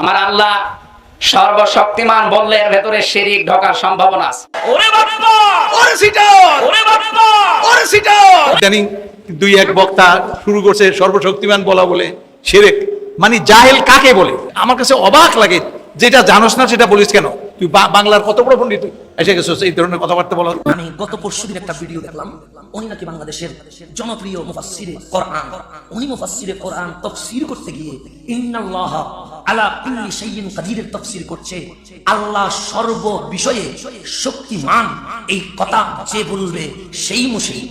আমার আল্লাহ সর্বশক্তিমান বললে এর ভেতরে শিরিক ঢোকার সম্ভাবনা আছে। ওরে বাবা! ওরে সিটা ওরে বাবা! ওরে সিটা জানি দুই এক বক্তা শুরু করছে সর্বশক্তিমান বলা বলে শিরিক মানে জাহেল কাকে বলে? আমার কাছে অবাক লাগে যেটা জানোস না সেটা বলিস কেন? তুই বাংলার কত বড় পণ্ডিত এসে গেছিস, এই ধরনের কথাবার্তা বলা আমি গত পরশুদিন একটা ভিডিও দেখলাম, উনি নাকি বাংলাদেশের জনপ্রিয় মুফাসসিরে কোরআন। উনি মুফাসসিরে কোরআন তাফসীর করতে গিয়ে ইন্নাল্লাহ আলা কুল্লি শাইইন কাদিরের তাফসীর করছে। আল্লাহ সর্ব বিষয়ে শক্তিমান এই কথা যে বলবে সেই মুশরিক।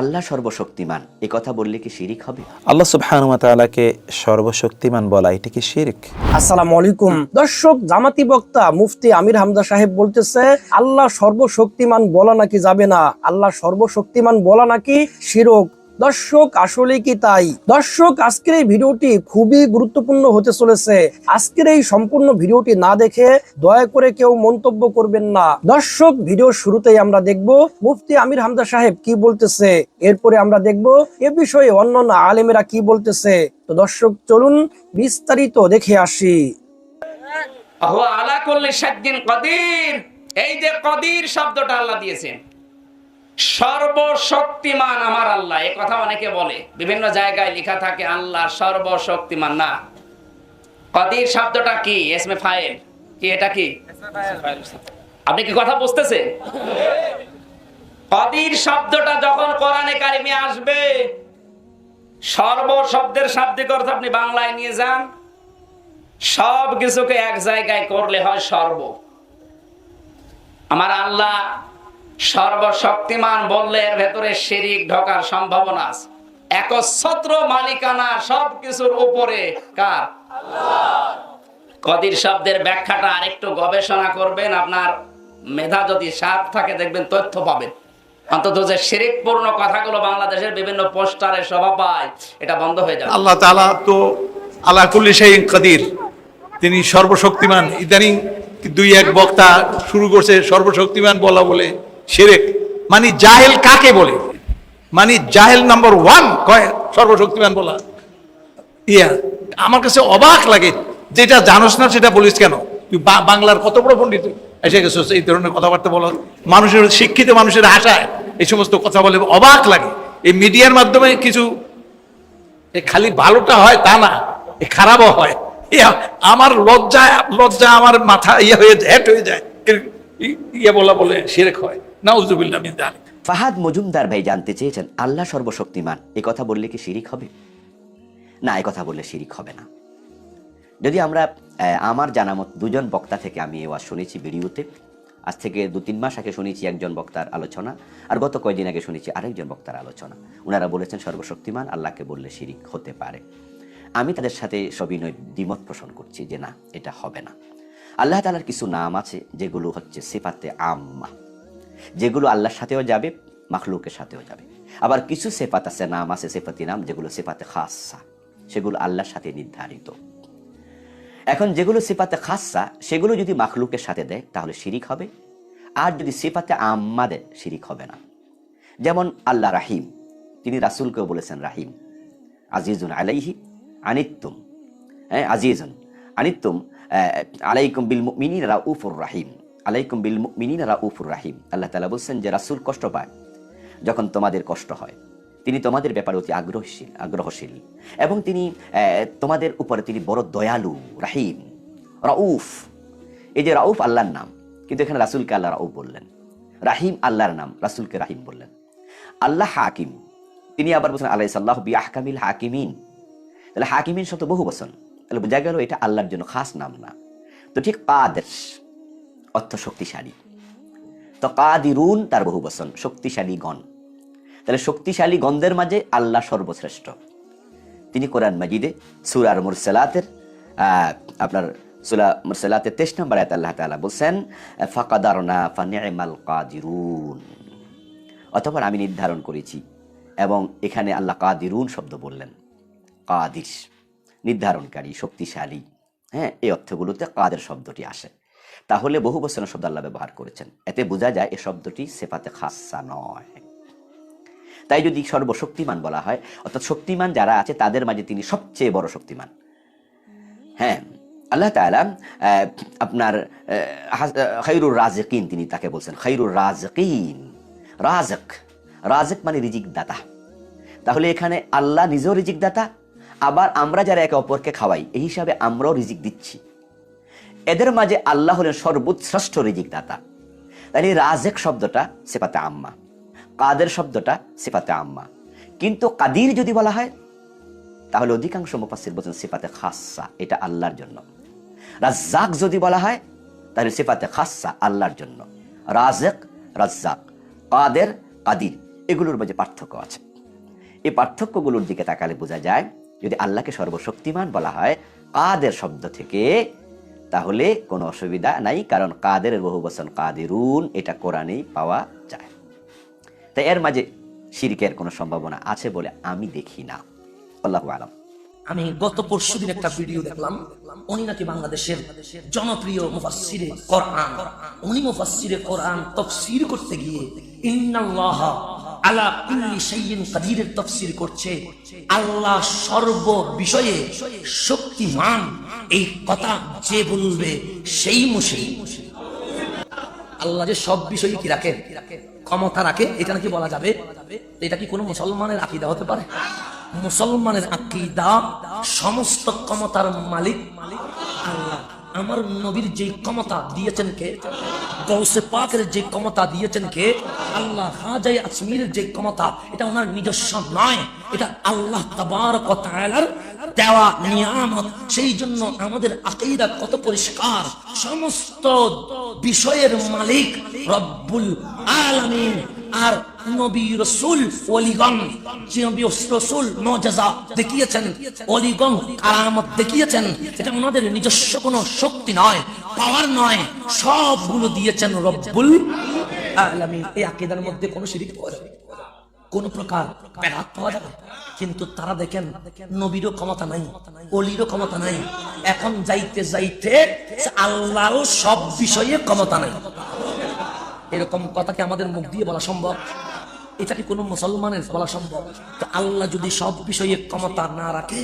আল্লাহ সর্বশক্তিমান। এ কথা বললে কি শিরিক হবে? আল্লাহ সুবহানুয়া তাআলাকে সর্বশক্তিমান বলা এটা কি শিরিক? আসসালামু আলাইকুম। দর্শক জামাতি বক্তা মুফতি আমির হামদা সাহেব বলতেছে আল্লাহ সর্বশক্তিমান বলা নাকি যাবে না? আল্লাহ সর্বশক্তিমান বলা নাকি শিরক? দর্শক আসলে কি তাই? দর্শক, আজকের এই ভিডিওটি খুবই গুরুত্বপূর্ণ হতে চলেছে। আজকের এই সম্পূর্ণ ভিডিওটি না দেখে দয়া করে কেউ মন্তব্য করবেন না। দর্শক ভিডিও শুরুতেই আমরা দেখব মুফতি আমির হামদা সাহেব কি বলতেছে। এরপরে আমরা দেখব এ বিষয়ে অন্যান্য আলেমেরা কি বলতেছে। তো দর্শক, চলুন বিস্তারিত দেখে আসি। আলা করলে সাদ্দিন কদির। এই যে কদির শব্দটা আল্লাহ দিয়েছেন। সর্বশক্তিমান আমার আল্লাহ। এই কথা অনেকে বলে। বিভিন্ন জায়গায় লেখা থাকে, আল্লাহ সর্বশক্তিমান। না। কদির শব্দটা কি? এসমে ফাইল কি এটা কি? আপনি কি কথা বুঝতেছে কদির শব্দটা যখন কোরআনে কারিমে আসবে সর্ব শব্দের শাব্দিক অর্থ আপনি বাংলায় নিয়ে যান। সব কিছুকে এক জায়গায় করলে হয় সর্ব। আমার আল্লাহ সর্বশক্তিমান বললে এর ভেতরে শিরিক ঢোকার সম্ভাবনা আছে। একচ্ছত্র মালিকানা সবকিছুর উপরে কার? কদির শব্দের ব্যাখ্যাটা আরেকটু গবেষণা করবেন, আপনার মেধা যদি সাপ থাকে দেখবেন তথ্য পাবেন। অন্তত যে শিরিকপূর্ণ কথাগুলো বাংলাদেশের বিভিন্ন পোস্টারে শোভা পায়, এটা বন্ধ হয়ে যাবে। আল্লাহ তাআলা তো আলা কুল্লি শাইইন কাদির। তিনি সর্বশক্তিমান। ইদানিং দুই এক বক্তা শুরু করছে সর্বশক্তিমান বলা বলে। সেরেক মানে জাহেল কাকে বলে? মানে জাহেল নাম্বার ওয়ান কয়? সর্বশক্তিমান বলা। ইয়া, আমার কাছে অবাক লাগে যেটা জানোস না সেটা বলিস কেন? তুই বাংলার কত বড় পণ্ডিত এসে গেছিস, এই ধরনের কথাবার্তা বলা মানুষের শিক্ষিত মানুষের আশায় এই সমস্ত কথা বলে অবাক লাগে। এই মিডিয়ার মাধ্যমে কিছু খালি ভালোটা হয় তা না, এ খারাপও হয়। আমার লজ্জা লজ্জা আমার মাথা ইয়ে হয়ে যায়, হেট হয়ে যায়। ইয়ে বলা বলে সেরেক হয়। ফাহাদ মজুমদার ভাই জানতে চেয়েছেন, আল্লাহ সর্বশক্তিমান, এ কথা বললে কি শিরিক হবে? না, এ কথা বললে শিরিক হবে না। যদি আমরা আমার জানা দুজন বক্তা থেকে আমি এ শুনেছি ভিডিওতে, আজ থেকে দু তিন মাস আগে শুনেছি একজন বক্তার আলোচনা, আর গত কয়েকদিন আগে শুনেছি আরেকজন বক্তার আলোচনা। ওনারা বলেছেন, সর্বশক্তিমান, আল্লাহকে বললে শিরিক হতে পারে। আমি তাদের সাথে সবিনয় দ্বিমত পোষণ করছি যে না, এটা হবে না। আল্লাহ তালার কিছু নাম আছে, যেগুলো হচ্ছে সেফাতে আম্মা। যেগুলো আল্লাহর সাথেও যাবে, মাখলুকের সাথেও যাবে। আবার কিছু সেফাত আছে, নাম আছে, সেফাতি নাম, যেগুলো সেফাতে খাসা। সেগুলো আল্লাহর সাথে নির্ধারিত। এখন যেগুলো সিফাতে খাসা, সেগুলো যদি মাখলুকের সাথে দেয়, তাহলে শিরিক হবে। আর যদি সিফাতে আম্মা দেয় শিরিক হবে না। যেমন আল্লাহ রাহিম, তিনি রাসুলকেও বলেছেন রাহিম, আজিজুন আলাইহি আনিত্তুম। হ্যাঁ আজিজুন আনিত্তুম। আলাইকুম বিল মিনিন রাউফুর রাহিম। আলাইকুম বিল মিনিন রাউফুর রাহিম। আল্লাহ তালা বলছেন যে, রাসুল কষ্ট পায় যখন তোমাদের কষ্ট হয়। তিনি তোমাদের ব্যাপারে অতি আগ্রহশীল আগ্রহশীল। এবং তিনি তোমাদের উপরে তিনি বড় দয়ালু, রাহিম, রাউফ। এই যে রাউফ আল্লাহর নাম, কিন্তু এখানে রাসুলকে আল্লাহ রাউফ বললেন। রাহিম আল্লাহর নাম, রাসুলকে রাহিম বললেন। আল্লাহ হাকিম, তিনি আবার বলছেন আল্লাহ সাল্লাহ বি আহকামিল হাকিমিন। তাহলে হাকিমিন শত বহু বচন। তাহলে বোঝা গেল এটা আল্লাহর জন্য খাস নাম না। তো ঠিক কাদের অর্থ শক্তিশালী তো কাদিরুন তার বহু বচন শক্তিশালী গণ তাহলে শক্তিশালী গন্ধের মাঝে আল্লাহ সর্বশ্রেষ্ঠ। তিনি কোরআন মাজিদে সুরার মুরসালাতের আপনার মুরসালাতের তেইশ নম্বর আল্লাহ তাআলা বলছেন, ফাকাদারনা ফানিমাল কাদিরুন। অতঃপর আমি নির্ধারণ করেছি এবং এখানে আল্লাহ কাদিরুন শব্দ বললেন। কাদির, নির্ধারণকারী, শক্তিশালী। হ্যাঁ এই অর্থগুলোতে কাদের শব্দটি আসে? তাহলে বহু বছর শব্দ আল্লাহ ব্যবহার করেছেন। এতে বোঝা যায় এ শব্দটি সেফাতে খাসা নয়। তাই যদি সর্বশক্তিমান বলা হয় অর্থাৎ শক্তিমান যারা আছে তাদের মাঝে তিনি সবচেয়ে বড় শক্তিমান। হ্যাঁ আল্লাহ আহ, আপনার খাইরুর রাজকিন তিনি তাকে বলছেন খাইরুর রাজকিন রাজক রাজক মানে রিজিক দাতা তাহলে এখানে আল্লাহ নিজেও রিজিক দাতা আবার আমরা যারা একে অপরকে খাওয়াই এই হিসাবে আমরাও রিজিক দিচ্ছি। এদের মাঝে আল্লাহ হলেন সর্বোৎশ্রেষ্ঠ রিজিক দাতা তাহলে রাজেক শব্দটা সেপাতে আম্মা, কাদের শব্দটা সেপাতে আম্মা। কিন্তু কাদির যদি বলা হয়, তাহলে অধিকাংশ মুফাসসির বলছেন সিফাতে খাসা এটা আল্লাহর জন্য। রাজ্জাক যদি বলা হয়, তাহলে সিফাতে খাসা আল্লাহর জন্য। রাজেক, রাজ্জাক, কাদের, কাদির, এগুলোর মাঝে পার্থক্য আছে। এই পার্থক্যগুলোর দিকে তাকালে বোঝা যায়, যদি আল্লাহকে সর্বশক্তিমান বলা হয়, কাদের শব্দ থেকে তাহলে কোনো অসুবিধা নাই, কারণ কাদের বহু বচন কাদিরুন, এটা কোরআনেই পাওয়া যায়। তাই এর মাঝে শিরকের কোনো সম্ভাবনা আছে বলে আমি দেখি না। আল্লাহ আলম। আমি গত পরশু দিন একটা ভিডিও দেখলাম। উনি নাকি বাংলাদেশের জনপ্রিয় মুফাসসিরে কোরআন। উনি মুফাসসিরে কোরআন তাফসীর করতে গিয়ে ইন্নাল্লাহ আলা কুল্লি শাইইন কাদিরের তাফসীর করছে। আল্লাহ সর্ব বিষয়ে শক্তিমান। এই কথা যে বলবে সেই মুশরিক। আল্লাহ যে সব বিষয়ে কি রাখেন? ক্ষমতা রাখে, এটা নাকি বলা যাবে? এটা কি কোনো মুসলমানের আকিদা হতে পারে? মুসলমানের আকিদা সমস্ত ক্ষমতার মালিক। আল্লাহ, আমার নবীর যে ক্ষমতা দিয়েছেন কে? গৌসে পাকের যে ক্ষমতা দিয়েছেন কে? আল্লাহ, হাজাই আজমিরের যে ক্ষমতা, এটা ওনার নিজস্ব নয়। এটা আল্লাহ ওয়া তাআলার দেওয়া নিয়ামত, সেই জন্য আমাদের আকিদা কত পরিষ্কার। সমস্ত বিষয়ের মালিক রব্বুল আলামিন আর নবী রসুল নবী রসুল মজাজা দেখিয়েছেন অলিগণ কারামত দেখিয়েছেন, এটা ওনাদের নিজস্ব কোনো শক্তি নয় পাওয়ার নয়, সবগুলো দিয়েছেন রব্বুল আলামিন। এই আকিদার মধ্যে কোনো পাওয়া যাবে কোন প্রকার ব্যাঘাত পাওয়া যাবে? কিন্তু তারা দেখেন, নবীরও ক্ষমতা নাই, অলিরও ক্ষমতা নাই। এখন যাইতে যাইতে আল্লাহরও সব বিষয়ে ক্ষমতা নাই। এরকম কথা কি আমাদের মুখ দিয়ে বলা সম্ভব? এটা কি কোনো মুসলমানের বলা সম্ভব? আল্লাহ যদি সব বিষয়ে ক্ষমতা না রাখে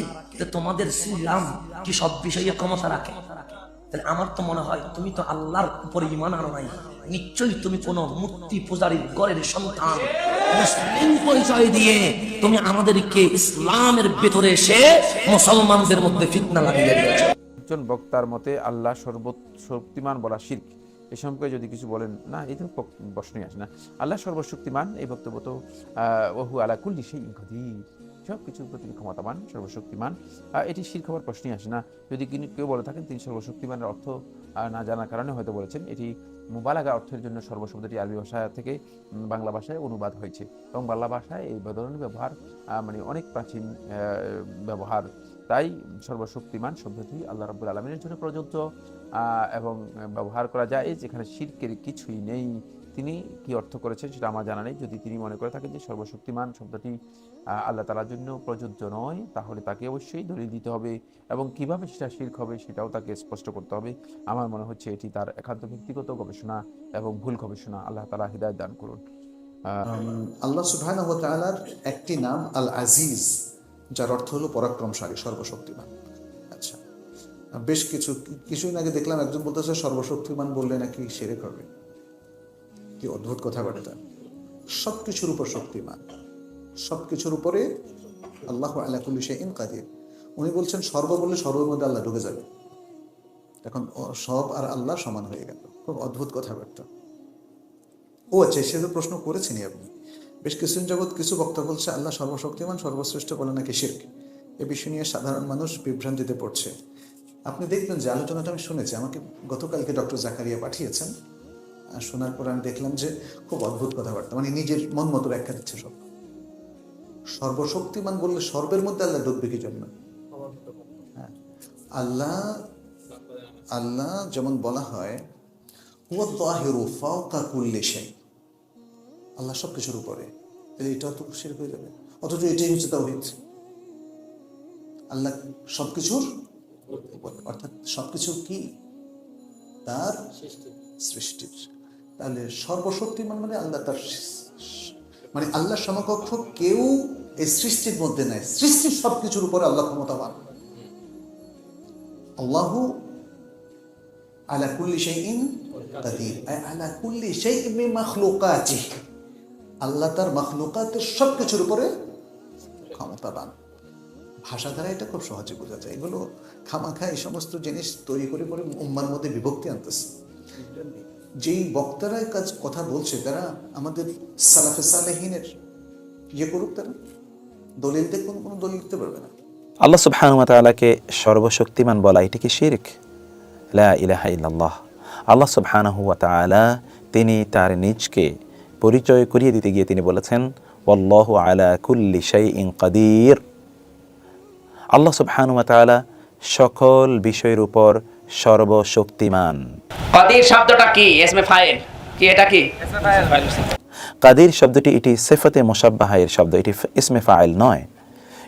তোমাদের শ্রীরাম কি সব বিষয়ে ক্ষমতা রাখে? তাহলে আমার তো মনে হয়, তুমি তো আল্লাহর উপরে ইমান আনো নাই। নিশ্চয়ই তুমি কোনো মূর্তি পূজারীর গড়ের সন্তান। মুসলিম পরিচয় দিয়ে তুমি আমাদেরকে ইসলামের ভেতরে এসে মুসলমানদের মধ্যে ফিতনা লাগিয়ে দিয়েছ। একজন বক্তার মতে আল্লাহ সর্বশক্তিমান বলা শির্ক। এ সম্পর্কে যদি কিছু বলেন, না, এই তো প্রশ্নই আসে না। আল্লাহ সর্বশক্তিমান, এই বক্তব্য তো ওহু আলা কুল্লি সেই কদির। সব কিছুর প্রতি ক্ষমতাবান, সর্বশক্তিমান। এটি শির্ক হওয়ার প্রশ্নই আসে না। যদি কেউ বলে থাকেন তিনি সর্বশক্তিমানের অর্থ না জানার কারণে হয়তো বলেছেন, এটি মুবালাগা অর্থের জন্য সর্বশব্দটি আরবি ভাষা থেকে বাংলা ভাষায় অনুবাদ হয়েছে এবং বাংলা ভাষায় এই ধরনের ব্যবহার মানে অনেক প্রাচীন ব্যবহার। তাই সর্বশক্তিমান শব্দটি আল্লাহ রাব্বুল আলমিনের জন্য প্রযোজ্য এবং ব্যবহার করা যায়, যেখানে শিরকের কিছুই নেই। তিনি কি অর্থ করেছেন সেটা আমার জানা নেই। যদি তিনি মনে করে থাকেন যে সর্বশক্তিমান শব্দটি আল্লাহ তালার জন্য প্রযোজ্য নয়, তাহলে তাকে অবশ্যই দলিল দিতে হবে এবং কীভাবে সেটা শির্ক হবে সেটাও তাকে স্পষ্ট করতে হবে। আমার মনে হচ্ছে এটি তার একান্ত ব্যক্তিগত গবেষণা এবং ভুল গবেষণা। আল্লাহ তালা হৃদায়ত দান করুন। আল্লাহ সুবহানাহু ওয়া একটি নাম আল আজিজ যার অর্থ হলো পরাক্রমশালী, সর্বশক্তিমান। আচ্ছা বেশ কিছু, কিছুদিন আগে দেখলাম একজন বলতেছে সর্বশক্তিমান বললে নাকি সেরে করবে কি অদ্ভুত কথাবার্তা। সব কিছুর উপর শক্তিমান। সব কিছুর উপরে আল্লাহ আল্লাহ কুল্লি শাইইন কাদির। উনি বলছেন, সর্ব বললে সর্বের মধ্যে আল্লাহ ঢুকে যাবে। এখন সব আর আল্লাহ সমান হয়ে গেল। খুব অদ্ভুত কথাবার্তা। ও আচ্ছা সে তো প্রশ্ন করেছেনই আপনি। বেশ কিছুদিন জগৎ কিছু বক্তা বলছে, আল্লাহ সর্বশক্তিমান, সর্বশ্রেষ্ঠ বলে নাকি শির্ক? এ বিষয় নিয়ে সাধারণ মানুষ বিভ্রান্তিতে পড়ছে। আপনি দেখবেন যে আলোচনাটা আমি শুনেছি, আমাকে গতকালকে ডক্টর জাকারিয়া পাঠিয়েছেন। শোনার পর আমি দেখলাম যে খুব অদ্ভুত কথাবার্তা মানে নিজের মন মতো ব্যাখ্যা দিচ্ছে সব। সর্বশক্তিমান বললে সর্বের মধ্যে আল্লাহ ঢুকবে কি জন্য? হ্যাঁ। আল্লাহ আল্লাহ যেমন বলা হয় আল্লাহ সব কিছুর উপরে। এটাও তো শিরক হয়ে যাবে। অথচ এটাই হচ্ছে তাওহীদ। আল্লাহ সব কিছুর অর্থাৎ সব কিছু কি? তার সৃষ্টির। তাহলে সর্বশক্তিমান মানে আল্লাহ তার মানে আল্লাহর সমকক্ষ কেউ এই সৃষ্টির মধ্যে নাই। সৃষ্টির সব কিছুর উপরে আল্লাহ ক্ষমতাবান। আল্লাহু আলা কুল্লি শাইইন কাদির। আলা কুল্লি শাইইন মিন মাখলুকাতিহি। আল্লাহ তার মাখলুকাতের সব কিছুর উপরে ক্ষমতাবান। ভাষা দ্বারা এটা খুব সহজে বোঝা যায়। এগুলো খামাখা এই সমস্ত জিনিস তৈরি করে করে উম্মার মধ্যে বিভক্তি আনতেছে। যেই বক্তারা কাজ কথা বলছে, তারা আমাদের সালাফে সালেহিনের ইয়ে করুক তারা। দলিল দিয়ে কোনো দলিল দিতে পারবে না। আল্লাহ তাআলাকে সর্বশক্তিমান বলা, এটা কি শিরক? লা ইলাহা ইল্লাল্লাহ। আল্লাহ সুবহানাহু ওয়া তাআলা তিনি তার নিজকে পরিচয় করিয়ে দিতে গিয়ে তিনি বলেছেন, ওয়াল্লাহু আলা কুল্লি শাইইন কাদির। আল্লাহ তাআলা সকল বিষয়ের উপর সর্বশক্তিমান। কদির শব্দটা কি? এসমে ফাইল। কি এটা কি? কাদির শব্দটি এটি সেফতে মোসাব্বাহের শব্দ। এটি ইসমে ফাইল নয়।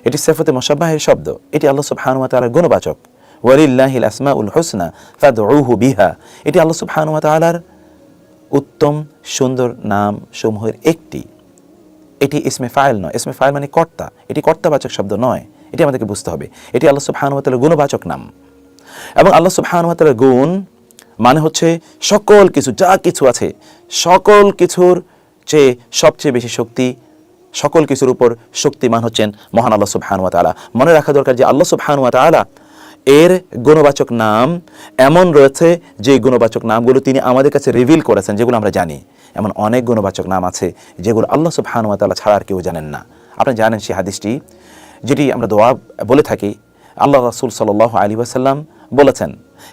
এটি সেফতে মোসাব্বাহের শব্দ। এটি আল্লাহ সুবহানাহু ওয়া তাআলার গুণবাচক। ওয়ালিল্লাহিল আসমাউল হুসনা ফাদউহু বিহা। এটি আল্লাহ সুবহানাহু ওয়া তাআলার উত্তম সুন্দর নাম সমূহের একটি। এটি ইসমে ফাইল নয়। ইসমে ফাইল মানে কর্তা। এটি কর্তাবাচক শব্দ নয়। এটি আমাদেরকে বুঝতে হবে। এটি আল্লাহ সুবহানাহু ওয়া তাআলার গুণবাচক নাম। এবং আল্লাহ তাআলার গুণ মানে হচ্ছে সকল কিছু, যা কিছু আছে, সকল কিছুর চেয়ে সবচেয়ে বেশি শক্তি, সকল কিছুর উপর শক্তিমান হচ্ছেন মহান আল্লাহ সুবহানাহু ওয়া তাআলা। মনে রাখা দরকার যে আল্লাহ সুবহানাহু ওয়া তাআলা এর গুণবাচক নাম এমন রয়েছে যে গুণবাচক নামগুলো তিনি আমাদের কাছে রিভিল করেছেন, যেগুলো আমরা জানি। এমন অনেক গুণবাচক নাম আছে যেগুলো আল্লাহ সুবহানাহু ওয়া তাআলা ছাড়া আর কেউ জানেন না। আপনি জানেন সেই হাদিসটি, যেটি আমরা দোয়া বলে থাকি, আল্লাহ রাসূল সাল্লাল্লাহু আলাইহি ওয়াসাল্লাম বলেছেন,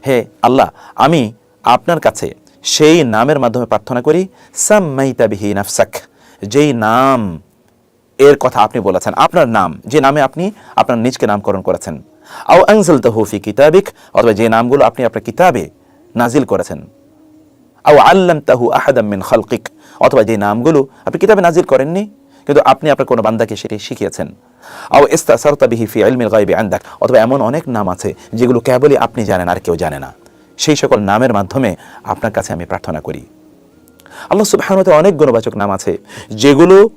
হে আল্লাহ, আমি আপনার কাছে সেই নামের মাধ্যমে প্রার্থনা করি, সাম্মাইতা বিহি নাফসাক, যেই নাম এর কথা আপনি বলেছেন, আপনার নাম, যে নামে আপনি আপনার নিজকে নামকরণ করেছেন। আও আনজাল ফি কিতাবিক, অথবা যে নামগুলো আপনি আপনার কিতাবে নাজিল করেছেন। আও আল্লাম তাহু মিন খালকিক, অথবা যে নামগুলো আপনি কিতাবে নাজিল করেননি, কিন্তু আপনি আপনার কোনো বান্দাকে সেটি শিখিয়েছেন। আও ইস্তাসারতা বিহি ফি ইলমিল গায়বি আনদাক। অথবা এমন অনেক নাম আছে যেগুলো কেবলই আপনি জানেন, আর কেউ জানে না। সেই সকল নামের মাধ্যমে আপনার কাছে আমি প্রার্থনা করি। আল্লাহ তাআলা অনেক গুণবাচক নাম আছে যেগুলো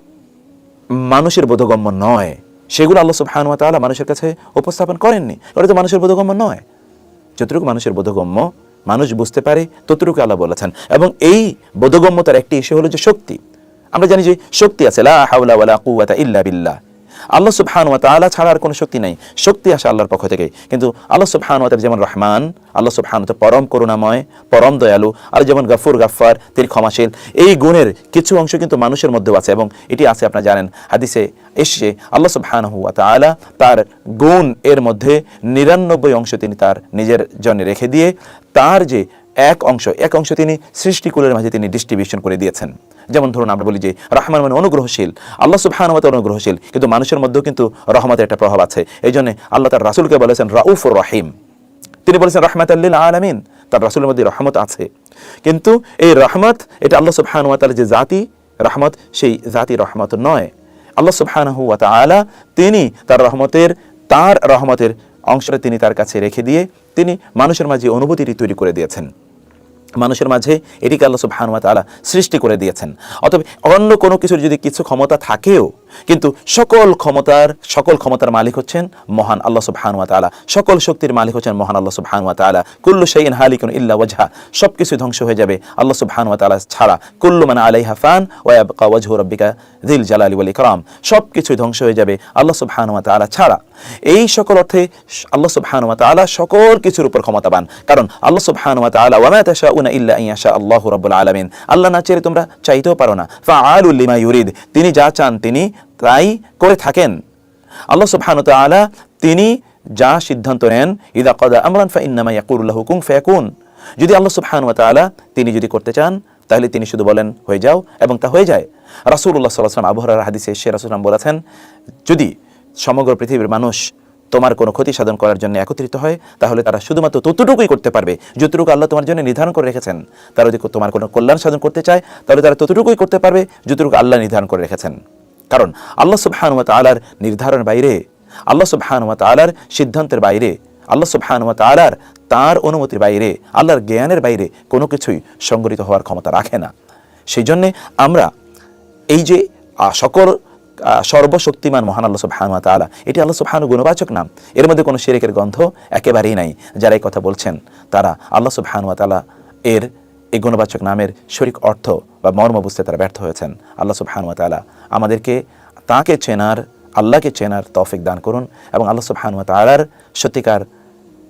মানুষের বোধগম্য নয়। সেগুলো আল্লাহ সুবহানাহু ওয়া তাআলা মানুষের কাছে উপস্থাপন করেননি। ওটা তো মানুষের বোধগম্য নয়। যতটুকু মানুষের বোধগম্য, মানুষ বুঝতে পারে, ততটুকু আল্লাহ বলেছেন। এবং এই বোধগম্যতার একটি ইস্যু হলো যে শক্তি। আমরা জানি যে শক্তি আছে, লা হাওলা ওয়ালা কুওয়াতা ইল্লা বিল্লাহ। আল্লাহ সুবহানাহু ওয়া তাআলা ছাড়া আর কোনো শক্তি নাই। শক্তি আসে আল্লাহর পক্ষ থেকে কিন্তু আল্লাহ তাআলা যেমন রহমান, আল্লাহ তাআলা পরম করুণাময়, পরম দয়ালু, আর যেমন গাফুর, গাফফার তিনি ক্ষমাশীল, এই গুণের কিছু অংশ কিন্তু মানুষের মধ্যেও আছে এবং এটি আছে, আপনারা জানেন, হাদিসে এসে আল্লাহ সুবহানাহু ওয়া তাআলা তার গুণ এর মধ্যে নিরানব্বই অংশ তিনি তার নিজের জন্য রেখে দিয়ে, তার যে এক অংশ এক অংশ তিনি সৃষ্টিকুলের মাঝে তিনি ডিস্ট্রিবিউশন করে দিয়েছেন। যেমন ধরুন আমরা বলি যে রহমান মানে অনুগ্রহশীল, আল্লাহ সুবহান অনুগ্রহশীল, কিন্তু মানুষের মধ্যেও কিন্তু রহমতের একটা প্রভাব আছে। এই জন্য আল্লাহ তার রাসুলকে বলেছেন রাউফ রহিম। তিনি বলেছেন রহমত আল্লিল আলামিন। তার রাসুলের মধ্যে রহমত আছে। কিন্তু এই রহমত, এটা আল্লাহ সুবহান ওয়াতার যে জাতি, রহমত সেই জাতি রহমত নয়। আল্লাহ সুবহানাহু ওয়া তাআলা তিনি তার রহমতের তার রহমতের অংশটা তিনি তার কাছে রেখে দিয়ে তিনি মানুষের মাঝে অনুভূতিটি তৈরি করে দিয়েছেন। মানুষের মাঝে এটিকে আল্লাহ সুবহানাহু ওয়া তাআলা সৃষ্টি করে দিয়েছেন। অতএব অন্য কোনো কিছুর যদি কিছু ক্ষমতা থাকেও কিন্তু সকল ক্ষমতার সকল ক্ষমতার মালিক হচ্ছেন মহান আল্লাহ সুবহানাহু ওয়া তাআলা। সকল শক্তির মালিক হচ্ছেন মহান আল্লাহ সুবহানাহু ওয়া তাআলা। কুল্লু শাইইন হালিকুন ইল্লা ওয়াজহা। সবকিছু ধ্বংস হয়ে যাবে আল্লাহ সুবহানাহু ওয়া তাআলা ছাড়া। কুল্লু মান আলাইহা ফান ওয়া ইয়াবকা ওয়াজহু রাব্বিকা যিল জালালি ওয়াল ইকরাম। সবকিছু ধ্বংস হয়ে যাবে আল্লাহ সুবহানাহু ওয়া তাআলা ছাড়া। এই সকল অর্থে আল্লাহ সুবহানাহু ওয়া তাআলা সকল কিছুর উপর ক্ষমতাবান। কারণ আল্লাহ সুবহানাহু ওয়া তাআলা ওয়া মা তাশাউনা ইল্লা ইয়াশা আল্লাহু রাব্বুল আলামিন। আল্লাহ না চেয়ে তোমরা চাইতেও পারো না। ফাআলুল লিমা ইউরিদ। তিনি যা চান তিনি তাই করে থাকেন। আল্লাহ সুবহানাহু ওয়া তাআলা তিনি যা সিদ্ধান্ত নেন, ইদা কদা আমরান ফা ইন্নামা ইয়াকুলু লাহু কুন ফায়াকুন। যদি আল্লাহ সুবহানাহু ওয়া তাআলা তিনি যদি করতে চান, তাহলে তিনি শুধু বলেন, হয়ে যাও, এবং তা হয়ে যায়। রাসূলুল্লাহ সাল্লাল্লাহু আলাইহি ওয়াসাল্লাম আবু হুরায়রা হাদিসে এসে রাসূলুল্লাহ বলেছেন, যদি সমগ্র পৃথিবীর মানুষ তোমার কোনো ক্ষতি সাধন করার জন্য একত্রিত হয়, তাহলে তারা শুধুমাত্র ততটুকুই করতে পারবে। যতটুকু আল্লাহ তোমার জন্য নির্ধারণ করে রেখেছেন, তারা যদি তোমার কোনো কল্যাণ সাধন করতে চায়, তাহলে তারা ততটুকুই করতে পারবে, যতটুকু আল্লাহ নির্ধারণ করে রেখেছেন। কারণ আল্লাহ সুবহানুয়া তালার নির্ধারণ বাইরে, আল্লাহ সুবহানুয়া তালার সিদ্ধান্তের বাইরে, আল্লাহ সুবহানুয়া আলার তার অনুমতির বাইরে, আল্লাহর জ্ঞানের বাইরে কোনো কিছুই সংগঠিত হওয়ার ক্ষমতা রাখে না। সেই জন্যে আমরা এই যে সকল সর্বশক্তিমান মহান আল্লাহ সুবহান তাআলা, এটি আল্লাহ সুবহান গুণবাচক নাম এর মধ্যে কোনো শিরিকের গন্ধ একেবারেই নাই। যারা এই কথা বলছেন, তারা আল্লাহ সুবহান তাআলা এর এই গুণবাচক নামের শরিক অর্থ বা মর্ম বুঝতে তারা ব্যর্থ হয়েছেন। আল্লাহ সুবহান তাআলা আমাদেরকে, তাকে চেনার, আল্লাহকে চেনার তৌফিক দান করুন এবং আল্লাহ সুবহান তাআলার সত্যিকার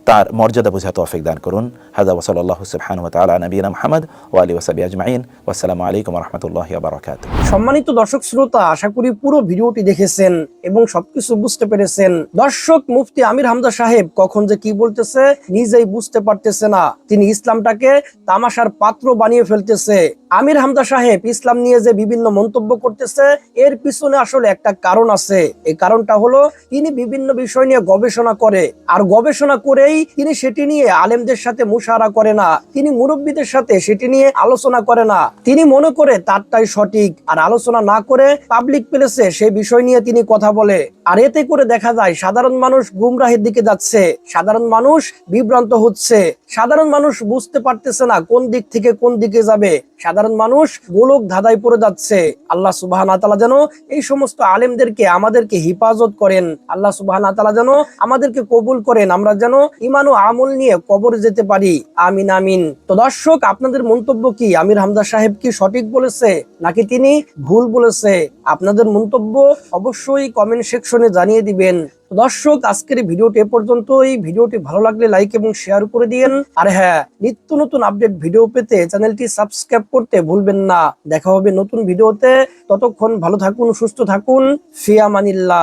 তার মর্যাদা বোঝা তৌফিক দান করুন। হাজা ওসলাল্লাহ সুবহান তাআলা নবীনা মুহাম্মদ ওয়া আলিহি ওয়াসাবি আজমাইন। ওয়াসসালামু আলাইকুম রাহমাতুল্লাহি ওয়া বারাকাতুহু। সম্মানিত দর্শক শ্রোতা, আশা করি পুরো ভিডিওটি দেখেছেন এবং সবকিছু বুঝতে পেরেছেন। দর্শক মুফতি আমির হামদা সাহেব কখন যে কি বলতেছে নিজেই বুঝতে পারতেছে না। তিনি ইসলামটাকে তামাশার পাত্র বানিয়ে ফেলতেছে। আমির হামদা সাহেব ইসলাম নিয়ে যে বিভিন্ন মন্তব্য করতেছে, এর পিছনে আসলে একটা কারণ আছে। এই কারণটা হলো, তিনি বিভিন্ন বিষয় নিয়ে গবেষণা করে, আর গবেষণা করেই তিনি সেটি নিয়ে আলেমদের সাথে মুশারা করে না। তিনি মুরব্বীদের সাথে সেটি নিয়ে আলোচনা করে না। তিনি মনে করে তারটাই সঠিক, আর আলোচনা না করে পাবলিক প্লেসে সেই বিষয় নিয়ে তিনি কথা বলে। আর এতে করে দেখা যায়, সাধারণ মানুষ গুমরাহের দিকে যাচ্ছে। সাধারণ মানুষ বিভ্রান্ত হচ্ছে। সাধারণ মানুষ বুঝতে পারতেছে না কোন দিক থেকে কোন দিকে যাবে। সাধারণ মানুষ, গোলক ধাঁধায় পড়ে যাচ্ছে। আল্লাহ সুবাহ যেন এই সমস্ত আলেমদেরকে, আমাদেরকে হিফাজত করেন। আল্লাহ সুবাহ যেন আমাদেরকে কবুল করেন। আমরা যেন ইমান ও আমল নিয়ে কবরে যেতে পারি। আমিন আমিন। তো দর্শক, আপনাদের মন্তব্য কি? আমির হামদা সাহেব কি সঠিক বলেছে? নাকি তিনি ভুল বলেছে? আপনাদের মন্তব্য অবশ্যই কমেন্ট সেকশনে জানিয়ে দিবেন। দর্শক, আজকের ভিডিওটি এ পর্যন্ত এই ভিডিওটি ভালো লাগলে লাইক এবং শেয়ার করে দিয়েন। আর হ্যাঁ নিত্য নতুন আপডেট ভিডিও পেতে চ্যানেলটি সাবস্ক্রাইব করতে ভুলবেন না। দেখা হবে নতুন ভিডিওতে ততক্ষণ ভালো থাকুন, সুস্থ থাকুন। ফিয়ামানিল্লাহ।